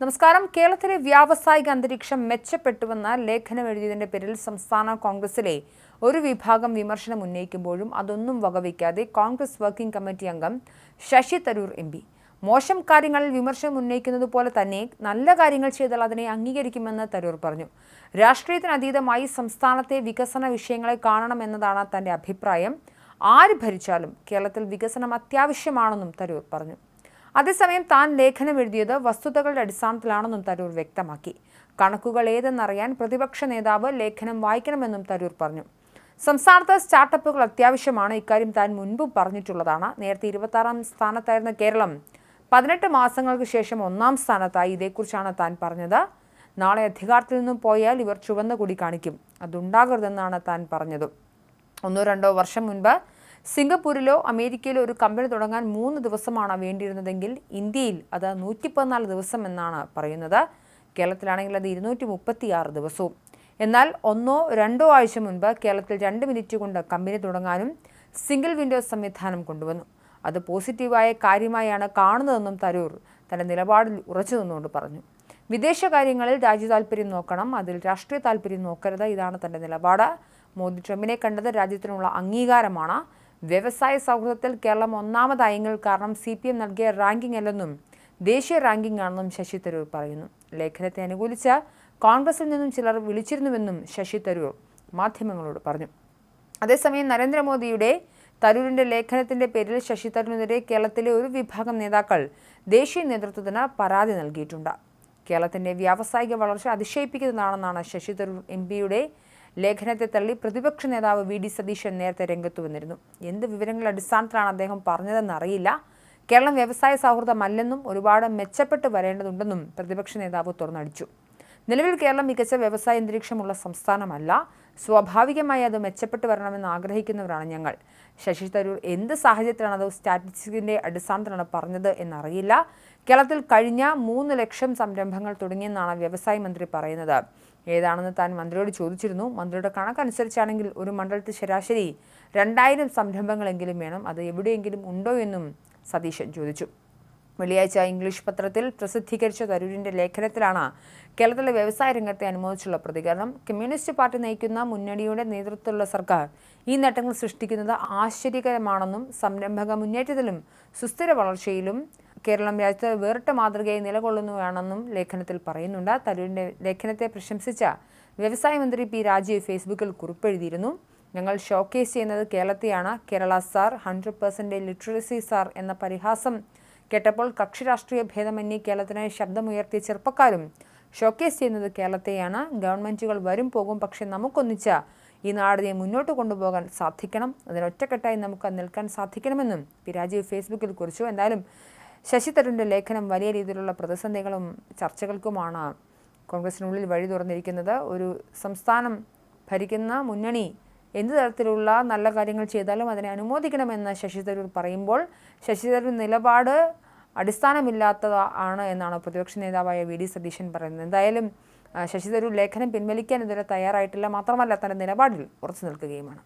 നമസ്കാരം. കേരളത്തിലെ വ്യാവസായിക അന്തരീക്ഷം മെച്ചപ്പെട്ടുവെന്ന ലേഖനം എഴുതിയതിന്റെ പേരിൽ സംസ്ഥാന കോൺഗ്രസിലെ ഒരു വിഭാഗം വിമർശനം ഉന്നയിക്കുമ്പോഴും അതൊന്നും വകവയ്ക്കാതെ കോൺഗ്രസ് വർക്കിംഗ് കമ്മിറ്റി അംഗം ശശി തരൂർ എം പി. മോശം കാര്യങ്ങളിൽ വിമർശനം ഉന്നയിക്കുന്നത് പോലെ തന്നെ നല്ല കാര്യങ്ങൾ ചെയ്താൽ അതിനെ അംഗീകരിക്കുമെന്ന് തരൂർ പറഞ്ഞു. രാഷ്ട്രീയത്തിന് അതീതമായി സംസ്ഥാനത്തെ വികസന വിഷയങ്ങളെ കാണണമെന്നതാണ് തന്റെ അഭിപ്രായം. ആര് ഭരിച്ചാലും കേരളത്തിൽ വികസനം അത്യാവശ്യമാണെന്നും തരൂർ പറഞ്ഞു. അതേസമയം താൻ ലേഖനം എഴുതിയത് വസ്തുതകളുടെ അടിസ്ഥാനത്തിലാണെന്നും തരൂർ വ്യക്തമാക്കി. കണക്കുകൾ ഏതെന്നറിയാൻ പ്രതിപക്ഷ നേതാവ് ലേഖനം വായിക്കണമെന്നും തരൂർ പറഞ്ഞു. സംസ്ഥാനത്ത് സ്റ്റാർട്ടപ്പുകൾ അത്യാവശ്യമാണ് ഇക്കാര്യം താൻ മുൻപും പറഞ്ഞിട്ടുള്ളതാണ്. നേരത്തെ ഇരുപത്താറാം സ്ഥാനത്തായിരുന്ന കേരളം പതിനെട്ട് മാസങ്ങൾക്ക് ശേഷം ഒന്നാം സ്ഥാനത്തായി ഇതേക്കുറിച്ചാണ് താൻ പറഞ്ഞത്. നാളെ അധികാരത്തിൽ നിന്നും പോയാൽ ഇവർ ചുവന്ന കൊടി കാണിക്കും. അതുണ്ടാകരുതെന്നാണ് താൻ പറഞ്ഞത്. ഒന്നോ രണ്ടോ വർഷം മുൻപ് സിംഗപ്പൂരിലോ അമേരിക്കയിലോ ഒരു കമ്പനി തുടങ്ങാൻ മൂന്ന് ദിവസമാണ് വേണ്ടിയിരുന്നതെങ്കിൽ ഇന്ത്യയിൽ അത് നൂറ്റി പതിനാല് ദിവസം എന്നാണ് പറയുന്നത്. കേരളത്തിലാണെങ്കിൽ അത് ഇരുന്നൂറ്റി മുപ്പത്തിയാറ് ദിവസവും. എന്നാൽ ഒന്നോ രണ്ടോ ആഴ്ച മുൻപ് കേരളത്തിൽ രണ്ട് മിനിറ്റ് കൊണ്ട് കമ്പനി തുടങ്ങാനും സിംഗിൾ വിൻഡോ സംവിധാനം കൊണ്ടുവന്നു. അത് പോസിറ്റീവായ കാര്യമായാണ് കാണുന്നതെന്നും തരൂർ തന്റെ നിലപാടിൽ ഉറച്ചു നിന്നുകൊണ്ട് പറഞ്ഞു. വിദേശകാര്യങ്ങളിൽ രാജ്യ താല്പര്യം നോക്കണം അതിൽ രാഷ്ട്രീയ താല്പര്യം നോക്കരുത് ഇതാണ് തന്റെ നിലപാട്. മോദി ട്രംപിനെ കണ്ടത് രാജ്യത്തിനുള്ള അംഗീകാരമാണ്. വ്യവസായ സൗഹൃദത്തിൽ കേരളം ഒന്നാമതായെങ്കിൽ കാരണം സി പി എം നൽകിയ റാങ്കിംഗ് അല്ലെന്നും ദേശീയ റാങ്കിംഗ് ആണെന്നും ശശി തരൂർ പറയുന്നു. ലേഖനത്തെ അനുകൂലിച്ച കോൺഗ്രസിൽ നിന്നും ചിലർ വിളിച്ചിരുന്നുവെന്നും ശശി തരൂർ മാധ്യമങ്ങളോട് പറഞ്ഞു. അതേസമയം നരേന്ദ്രമോദിയുടെ തരൂരിന്റെ ലേഖനത്തിന്റെ പേരിൽ ശശി തരൂരിനെതിരെ കേരളത്തിലെ ഒരു വിഭാഗം നേതാക്കൾ ദേശീയ നേതൃത്വത്തിന് പരാതി നൽകിയിട്ടുണ്ട്. കേരളത്തിന്റെ വ്യാവസായിക വളർച്ച അതിശയിപ്പിക്കുന്നതാണെന്നാണ് ശശി തരൂർ എം പിയുടെ ലേഖനത്തെ തള്ളി പ്രതിപക്ഷ നേതാവ് വി ഡി സതീശൻ നേരത്തെ രംഗത്ത് വന്നിരുന്നു. എന്ത് വിവരങ്ങളുടെ അടിസ്ഥാനത്തിലാണ് അദ്ദേഹം പറഞ്ഞതെന്ന് അറിയില്ല. കേരളം വ്യവസായ സൗഹൃദമല്ലെന്നും ഒരുപാട് മെച്ചപ്പെട്ട് വരേണ്ടതുണ്ടെന്നും പ്രതിപക്ഷ നേതാവ് തുറന്നടിച്ചു. നിലവിൽ കേരളം മികച്ച വ്യവസായ അന്തരീക്ഷമുള്ള സംസ്ഥാനമല്ല. സ്വാഭാവികമായി അത് മെച്ചപ്പെട്ട് വരണമെന്ന് ആഗ്രഹിക്കുന്നവരാണ് ഞങ്ങൾ. ശശി തരൂർ എന്ത് സാഹചര്യത്തിലാണ് അത് സ്റ്റാറ്റിസ്റ്റിക്സിന്റെ അടിസ്ഥാനത്തിലാണ് പറഞ്ഞത് എന്നറിയില്ല. കേരളത്തിൽ കഴിഞ്ഞ മൂന്ന് ലക്ഷം സംരംഭങ്ങൾ തുടങ്ങിയെന്നാണ് വ്യവസായ മന്ത്രി പറയുന്നത്. ഏതാണെന്ന് താൻ മന്ത്രിയോട് ചോദിച്ചിരുന്നു. മന്ത്രിയുടെ കണക്കനുസരിച്ചാണെങ്കിൽ ഒരു മണ്ഡലത്തിൽ ശരാശരി രണ്ടായിരം സംരംഭങ്ങളെങ്കിലും വേണം. അത് എവിടെയെങ്കിലും ഉണ്ടോ എന്നും സതീശൻ ചോദിച്ചു. വെള്ളിയാഴ്ച ഇംഗ്ലീഷ് പത്രത്തിൽ പ്രസിദ്ധീകരിച്ച തരൂരിന്റെ ലേഖനത്തിലാണ് കേരളത്തിലെ വ്യവസായ രംഗത്തെ അനുമോദിച്ചുള്ള പ്രതികരണം. കമ്മ്യൂണിസ്റ്റ് പാർട്ടി നയിക്കുന്ന മുന്നണിയുടെ നേതൃത്വത്തിലുള്ള സർക്കാർ ഈ നേട്ടങ്ങൾ സൃഷ്ടിക്കുന്നത് ആശ്ചര്യകരമാണെന്നും സംരംഭക മുന്നേറ്റത്തിലും സുസ്ഥിര വളർച്ചയിലും കേരളം രാജ്യത്ത് വേറിട്ട മാതൃകയായി നിലകൊള്ളുന്നുവാണെന്നും ലേഖനത്തിൽ പറയുന്നുണ്ട്. തരൂരിന്റെ ലേഖനത്തെ പ്രശംസിച്ച വ്യവസായ മന്ത്രി പി രാജീവ് ഫേസ്ബുക്കിൽ കുറിപ്പെഴുതിയിരുന്നു. ഞങ്ങൾ ഷോക്കേസ് ചെയ്യുന്നത് കേരളത്തെയാണ്. Kerala sir hundred percent literacy sir എന്ന പരിഹാസം കേട്ടപ്പോൾ കക്ഷി രാഷ്ട്രീയ ഭേദമന്യേ കേരളത്തിനായി ശബ്ദമുയർത്തിയ ചെറുപ്പക്കാരും ഷോക്കേസ് ചെയ്യുന്നത് കേരളത്തെയാണ്. ഗവൺമെന്റുകൾ വരും പോകും പക്ഷെ നമുക്കൊന്നിച്ച് ഈ നാടിനെ മുന്നോട്ട് കൊണ്ടുപോകാൻ സാധിക്കണം. അതിനൊറ്റക്കെട്ടായി നമുക്ക് നിൽക്കാൻ സാധിക്കണമെന്നും പി രാജീവ് ഫേസ്ബുക്കിൽ കുറിച്ചു. എന്തായാലും ശശി തരൂരിന്റെ ലേഖനം വലിയ രീതിയിലുള്ള പ്രതിസന്ധികളും ചർച്ചകൾക്കുമാണ് കോൺഗ്രസിനുള്ളിൽ വഴി തുറന്നിരിക്കുന്നത്. ഒരു സംസ്ഥാനം ഭരിക്കുന്ന മുന്നണി എന്ത് തരത്തിലുള്ള നല്ല കാര്യങ്ങൾ ചെയ്താലും അതിനെ അനുമോദിക്കണമെന്ന് ശശി തരൂർ പറയുമ്പോൾ ശശി തരൂർ നിലപാട് അടിസ്ഥാനമില്ലാത്തത് ആണ് എന്നാണ് പ്രതിപക്ഷ നേതാവായ വി ഡി സതീശൻ പറയുന്നത്. എന്തായാലും ശശി തരൂർ ലേഖനം പിൻവലിക്കാൻ ഇതുവരെ തയ്യാറായിട്ടില്ല. മാത്രമല്ല തന്റെ നിലപാടിൽ ഉറച്ചു നിൽക്കുകയുമാണ്.